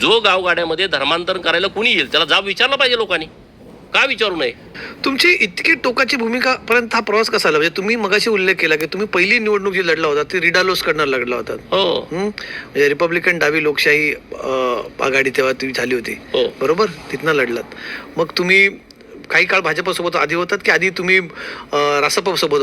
जो गावगाड्यामध्ये धर्मांतरण करायला कुणी येईल? त्याला जाब विचारला पाहिजे लोकांनी. का विचारू नये? तुमची इतकी टोकाची भूमिका पर्यंत हा प्रवास कसा आला? म्हणजे तुम्ही मगाशी उल्लेख केला की तुम्ही पहिली निवडणूक जी लढला होता ती रिडालोस कडनं लढला होता. हो? म्हणजे रिपब्लिकन डावी लोकशाही आघाडी तेव्हा ती झाली होती. हो. बरोबर? तिथनं लढलात. मग तुम्ही काही काळ भाजपसोबत आधी होतात की आधी तुम्ही रासपसोबत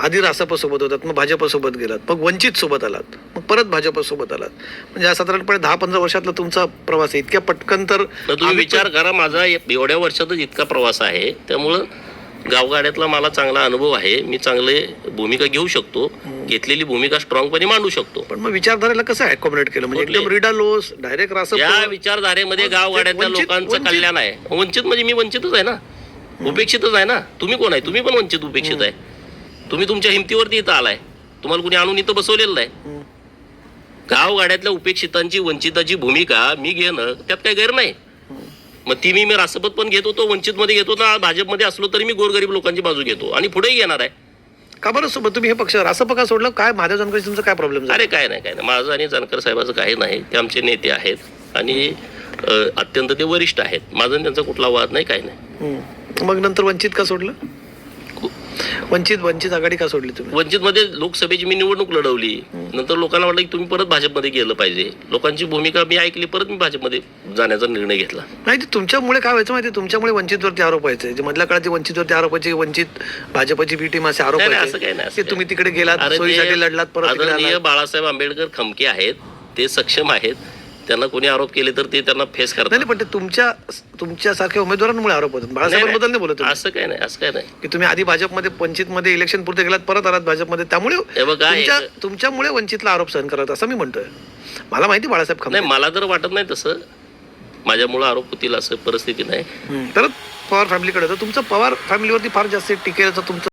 आधी रासपसोबत होतात मग भाजपसोबत गेलात मग वंचित सोबत आलात मग परत भाजपसोबत आलात. म्हणजे हा साधारणपणे दहा पंधरा वर्षातला तुमचा प्रवास आहे इतक्या पटकन तर तुम्ही विचार करा माझा एवढ्या वर्षातच इतका प्रवास आहे त्यामुळं गावगाड्यातला मला चांगला अनुभव आहे मी चांगले भूमिका घेऊ शकतो. घेतलेली भूमिका स्ट्रॉंगपणे मांडू शकतो. पण मग विचारधारेला कसं अकोमोडेट केलं? म्हणजे? एकदम रिडालोस डायरेक्ट रासप या विचारधारेमध्ये गावगाड्यातल्या लोकांचं कल्याण आहे. वंचित म्हणजे मी वंचितच आहे ना? उपेक्षितच आहे ना? तुम्ही कोण आहे? तुम्ही पण वंचित उपेक्षित आहे. तुम्ही तुमच्या हिमतीवरती इथं आलाय. तुम्हाला कुणी आणून इथं बसवलेलं नाही. गावगाड्यातल्या उपेक्षितांची वंचिताची भूमिका मी घेणं त्यात काही गैर नाही. मग ती मी मी रासपत पण घेत होतो वंचित मध्ये घेतो ना भाजपमध्ये असलो तरी मी गोरगरीब लोकांची बाजू घेतो. आणि पुढेही घेणार आहे. का बरं? सोबत तुम्ही हे पक्ष रासप का सोडलं काय महादेव जानकरशी तुमचा काय प्रॉब्लेम झाला? अरे काय नाही काय नाही. माझं आणि जानकर साहेबाचं काही नाही. ते आमचे नेते आहेत आणि अ, अत्यंत ते वरिष्ठ आहेत. माझा आणि त्यांचा कुठला वाद नाही काही नाही. मग नंतर वंचित का सोडलं? वंचित वंचित आघाडी का सोडली तुम्ही? वंचित मध्ये लोकसभेची मी निवडणूक लढवली. नंतर लोकांना वाटलं की तुम्ही परत भाजपमध्ये गेलं पाहिजे. लोकांची भूमिका मी ऐकली परत मी भाजपमध्ये जाण्याचा निर्णय घेतला. नाही ते तुमच्यामुळे काय व्हायचं माहिती तुमच्यामुळे वंचितवरती आरोप व्हायचे. जे मधल्या काळात जे वंचितवरती आरोप व्हायचे वंचित भाजपची बी टीम असे आरोप नाही, नाही, असं काही नाही, असं तुम्ही तिकडे गेलात सोयीसाठी लढलात परत तिकडे आदरणीय आलात. बाळासाहेब आंबेडकर खमके आहेत. ते सक्षम आहेत. त्यांना कोणी आरोप केले तर ते त्यांना फेस करतात. नाही, पण ते तुमच्या तुमच्यासारख्या उमेदवारांमुळे आरोप होतात. बाळासाहेबांबद्दल नाही बोलत तुम्ही. असं काय नाही असं काय नाही. की तुम्ही आधी भाजपमध्ये वंचितमध्ये इलेक्शन पुरते गेलात परत आलात भाजपमध्ये त्यामुळे हे बघा, तुमच्या एक- तुमच्यामुळे वंचितला आरोप सहन करत असं मी म्हणतोय. मला माहिती बाळासाहेब नाही मला तर वाटत नाही तसं. माझ्यामुळं आरोप होतील असं परिस्थिती नाही. परत पवार फॅमिलीकडे तर तुमचं पवार फॅमिलीवरती फार जास्त टिकेलचं तुमचं